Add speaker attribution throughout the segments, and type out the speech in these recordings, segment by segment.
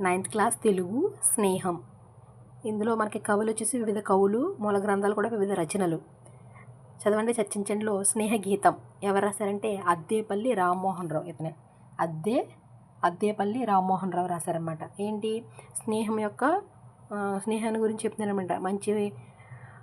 Speaker 1: Ninth class Telugu స్నేహం. ఇందులో మనకి కవులు వచ్చేసి వివిధ కవులు మూల గ్రంథాలు కూడా వివిధ రచనలు. చదవండి చర్చించండిలో స్నేహ గీతం ఎవరు రాశారంటే అద్దేపల్లి రామ్మోహన్ రావు ఇతనే. అద్దే అద్దేపల్లి రామ్మోహన్ రావు రాశారనమాట ఏంటి? స్నేహం యొక్క స్నేహాన్ని గురించి చెప్తున్నారనమాట మంచి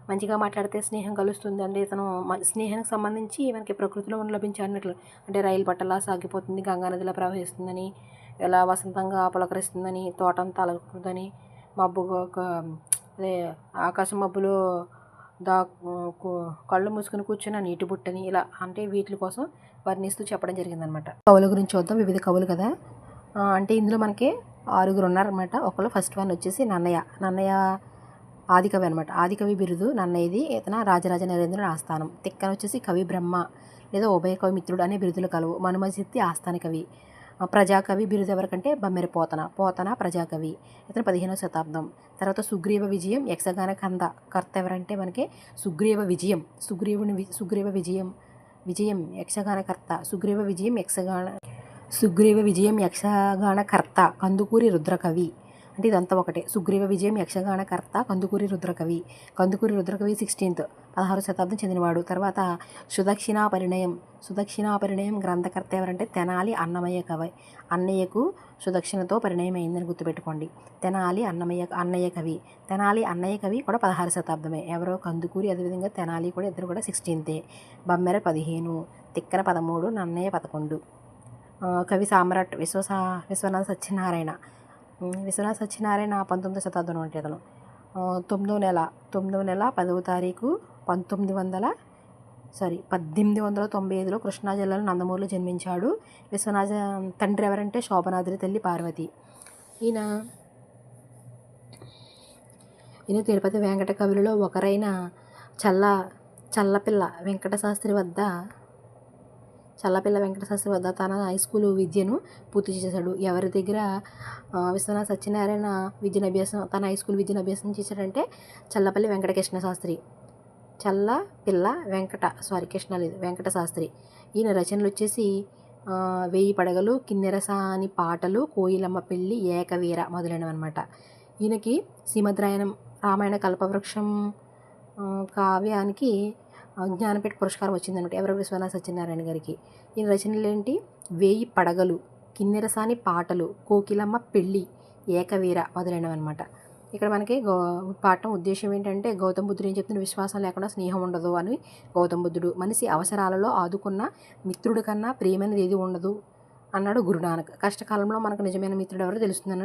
Speaker 1: మంచిగా మాట్లాడితే స్నేహం కలుస్తుంది అంటే ఇతను మ- స్నేహానికి సంబంధించి మనకి ప్రకృతిలో ఉన్న లభించే అన్నట్లు అంటే రైలు పట్టలా సాగిపోతుంది గంగానదిలా ప్రవహిస్తుందని. ఎలా వసంతంగా పులకరిస్తుందని తోటంతా అలగుతుందని మబ్బు ఒక అదే ఆకాశం మబ్బులో దా కళ్ళు మూసుకుని కూర్చున్న నీటి బుట్టని ఇలా అంటే వీటి కోసం వర్ణిస్తూ చెప్పడం జరిగిందనమాట. కవుల గురించి చూద్దాం. వివిధ కవులు కదా. అంటే ఇందులో మనకి ఆరుగురు ఉన్నారనమాట. ఒకళ్ళు ఫస్ట్ వన్ వచ్చేసి నన్నయ్య. నన్నయ్య ఆదికవి అనమాట. ఆదికవి బిరుదు నన్నయ్యది. ఇతన రాజరాజ నరేంద్రుని ఆస్థానం. తిక్కన వచ్చేసి కవి బ్రహ్మ లేదా ఉభయ కవి మిత్రుడు అనే బిరుదులు కలవు. మనుమసిత్తి ఆస్థాన కవి. ప్రజాకవి బిరుదు ఎవరికంటే బమ్మెర పోతన పోతన ప్రజాకవి. ఇతను పదిహేనవ శతాబ్దం. తర్వాత సుగ్రీవ విజయం యక్షగాన కంద. కర్త ఎవరంటే మనకి సుగ్రీవ విజయం. సుగ్రీవుని వి- సుగ్రీవ విజయం విజయం యక్షగానకర్త సుగ్రీవ విజయం యక్షగాన సుగ్రీవ విజయం యక్షగానకర్త కందుకూరి రుద్రకవి. అంటే ఇదంతా ఒకటే. సుగ్రీవ విజయం యక్షగానకర్త కందుకూరి రుద్రకవి. కందుకూరి రుద్రకవి సిక్స్టీన్త్. పదహారు శతాబ్దం చెందినవాడు. తర్వాత సుదక్షిణా పరిణయం సుదక్షిణా పరిణయం గ్రంథకర్త ఎవరంటే తెనాలి అన్నమయ్య కవి. అన్నయ్యకు సుదక్షిణతో పరిణయం అయిందని గుర్తుపెట్టుకోండి. తెనాలి అన్నమయ్య అన్నయ్య కవి. తెనాలి అన్నయ్య కవి కూడా పదహారు శతాబ్దమే. ఎవరో కందుకూరి అదేవిధంగా తెనాలి కూడా ఇద్దరు కూడా సిక్స్టీన్తే బమ్మెర పదిహేను తిక్కన పదమూడు నన్నయ్య పదకొండు. కవి సామ్రాట్ విశ్వసా విశ్వనాథ సత్యనారాయణ. విశ్వనాథ సత్యనారాయణ పంతొమ్మిదో శతాబ్దం అంటే అతను తొమ్మిదవ నెల తొమ్మిదవ నెల పదవ తారీఖు పంతొమ్మిది వందల సారీ పద్దెనిమిది వందల తొంభై ఐదులో కృష్ణా జిల్లాలో నందమూరులో జన్మించాడు. విశ్వనాథ తండ్రి ఎవరంటే శోభనాద్రి తల్లి పార్వతి. ఈయన ఈయన తిరుపతి వెంకట కవులలో ఒకరైన చల్ల చల్లపిల్ల వెంకట శాస్త్రి వద్ద చల్లపిల్ల వెంకట శాస్త్రి వద్ద తన హై స్కూల్ విద్యను పూర్తి చేశాడు. ఎవరి దగ్గర విశ్వనాథ సత్యనారాయణ విద్యను అభ్యాసం తన హై స్కూల్ విద్యను అభ్యాసం చేశాడంటే చల్లపల్లి వెంకటకృష్ణ శాస్త్రి చల్ల పిల్ల వెంకట సారీ కృష్ణ లేదు వెంకట శాస్త్రి. ఈయన రచనలు వచ్చేసి వేయి వెయ్యి పడగలు కిన్నెరసాని పాటలు కోయిలమ్మ పెళ్ళి ఏకవీర మొదలైనవి అనమాట ఈయనకి శ్రీమద్రాయణం రామాయణ కల్పవృక్షం కావ్యానికి జ్ఞానపీఠ పురస్కారం వచ్చిందనమాట ఎవరు విశ్వనాథ సత్యనారాయణ గారికి. ఈయన రచనలు ఏంటి వేయి పడగలు కిన్నెరసాని పాటలు కోకిలమ్మ పెళ్ళి ఏకవీర మొదలైనవి అనమాట ఇక్కడ మనకి గౌ పాఠం ఉద్దేశం ఏంటంటే గౌతమ బుద్ధుడు ఏం చెప్తున్న విశ్వాసం లేకుండా స్నేహం ఉండదు అని గౌతమ బుద్ధుడు. మనిషి అవసరాలలో ఆదుకున్న మిత్రుడి కన్నా ప్రియమైనది ఏది ఉండదు అన్నాడు గురునానక్. కష్టకాలంలో మనకు నిజమైన మిత్రుడు ఎవరో తెలుస్తుందన్నాడు.